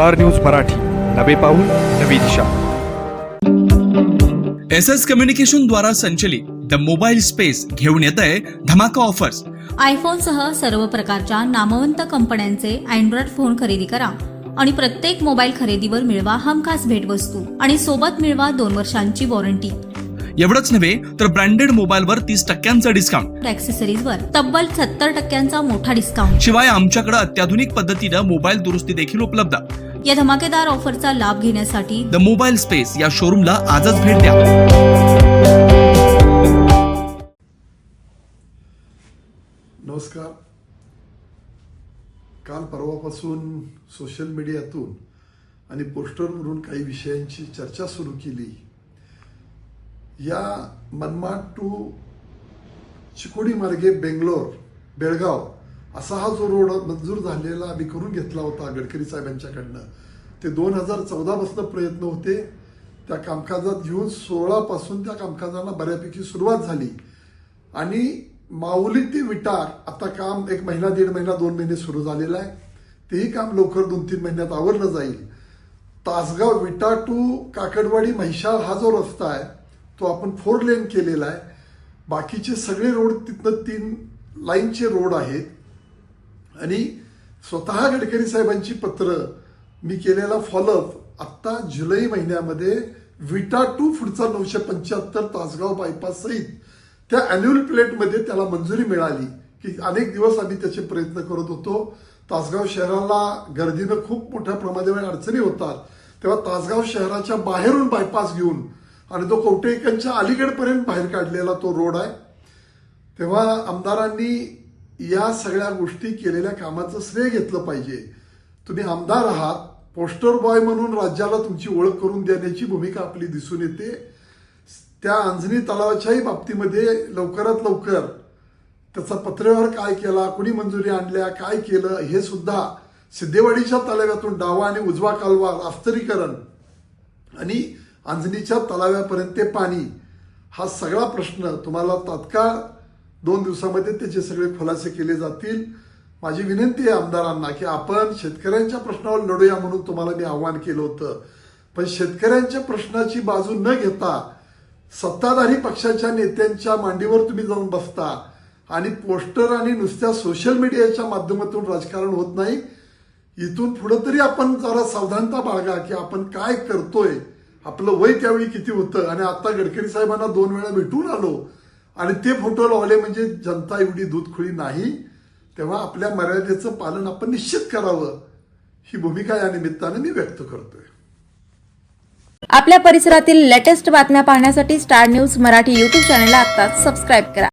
Star news Marathi. नवे पाऊल नवी दिशा. एस एस कम्युनिकेशन द्वारा संचलित द मोबाईल स्पेस घेऊन येत आहे धमाका ऑफर्स. आयफोनसह सर्व प्रकारच्या नामवंत कंपन्यांचे अँड्रॉइड फोन खरेदी करा आणि प्रत्येक मोबाईल खरेदीवर मिळवा हमखास भेटवस्तू आणि सोबत मिळवा दोन वर्षांची वॉरंटी. एवढंच नव्हे तर ब्रँडेड मोबाईलवर तीस टक्क्यांचं डिस्काउंट ॲक्सेसरीजवर तब्बल सत्तर टक्क्यांचा मोठा डिस्काउंट शिवाय आमच्याकडे अत्याधुनिक पद्धतीनं मोबाईल दुरुस्ती देखील उपलब्ध. या धमाकेदार ऑफरचा लाभ घेण्यासाठी द मोबाईल स्पेस या शोरूमला आजच भेट द्या. नमस्कार. काल परवापासून सोशल मीडियातून आणि पोस्टरवरून काही विषयांची चर्चा सुरू केली. या मनमाड टू चिकोडी मार्गे बेंगलोर बेळगाव असा हा जो रोड मंजूर झालेला आम्ही करून घेतला होता गडकरी साहेबांच्याकडनं. ते दोन हजार चौदापासून प्रयत्न होते. त्या कामकाजात घेऊन सोळापासून त्या कामकाजाला बऱ्यापैकी सुरुवात झाली. आणि माऊली ते विटार आता काम एक महिना दीड महिना दोन महिने सुरू झालेलं आहे. तेही काम लवकर दोन तीन महिन्यात आवरलं जाईल. तासगाव विटा टू काकडवाडी म्हैशाळ हा जो रस्ता आहे तो आपण फोर लेन केलेला आहे. बाकीचे सगळे रोड तिथनं तीन लाईनचे रोड आहेत. आणि स्वतः गडकरी साहेबांची पत्र मी केलेला फॉलोअप आत्ता जुलै महिन्यामध्ये विटा टू पुढचा नऊशे पंच्याहत्तर तासगाव बायपास सहित त्या अॅन्युअल प्लेटमध्ये त्याला मंजुरी मिळाली की अनेक दिवस आम्ही त्याचे प्रयत्न करत होतो. तासगाव शहराला गर्दीनं खूप मोठ्या प्रमाणावर अडचणी होतात. तेव्हा तासगाव शहराच्या बाहेरून बायपास घेऊन आणि तो कवटेकनच्या अलीकडपर्यंत बाहेर काढलेला तो रोड आहे. तेव्हा आमदारांनी या सगळ्या गोष्टी केलेल्या कामाचं श्रेय घेतलं पाहिजे. तुम्ही आमदार आहात पोस्टर बॉय म्हणून राज्याला तुमची ओळख करून देण्याची भूमिका आपली दिसून येते. त्या अंजनी तलावाच्याही बाबतीमध्ये लवकरात लवकर त्याचा पत्रव्यवहार काय केला कुणी मंजुरी आणल्या काय केलं हे सुद्धा सिद्धेवाडीच्या तलाव्यातून डावा आणि उजवा कालवा रास्तरीकरण आणि अंजनीच्या तलाव्यापर्यंत ते पाणी हा सगळा प्रश्न तुम्हाला तात्काळ दोन दिवसामध्ये त्याचे सगळे खुलासे केले जातील. माझी विनंती आहे आमदारांना की आपण शेतकऱ्यांच्या प्रश्नावर लढूया म्हणून तुम्हाला मी आव्हान केलं होतं. पण शेतकऱ्यांच्या प्रश्नाची बाजू न घेता सत्ताधारी पक्षाच्या नेत्यांच्या मांडीवर तुम्ही जाऊन बसता आणि पोस्टर आणि नुसत्या सोशल मीडियाच्या माध्यमातून राजकारण होत नाही. इथून पुढं तरी आपण जरा सावधानता बाळगा की आपण काय करतोय. आपलं वय त्यावेळी किती होतं? आणि आता गडकरी साहेबांना दोन वेळा भेटून आलो. आणि ते फोटो लावले म्हणजे जनता एवढी दूधखुळी नाही. तेव्हा आपल्या मर्यादेचं पालन आपण निश्चित करावं. ही भूमिका या निमित्ताने मी व्यक्त करतोय. आपल्या परिसरातील लेटेस्ट बातम्या पाहण्यासाठी स्टार न्यूज मराठी यूट्यूब चॅनलला आता सबस्क्राईब करा.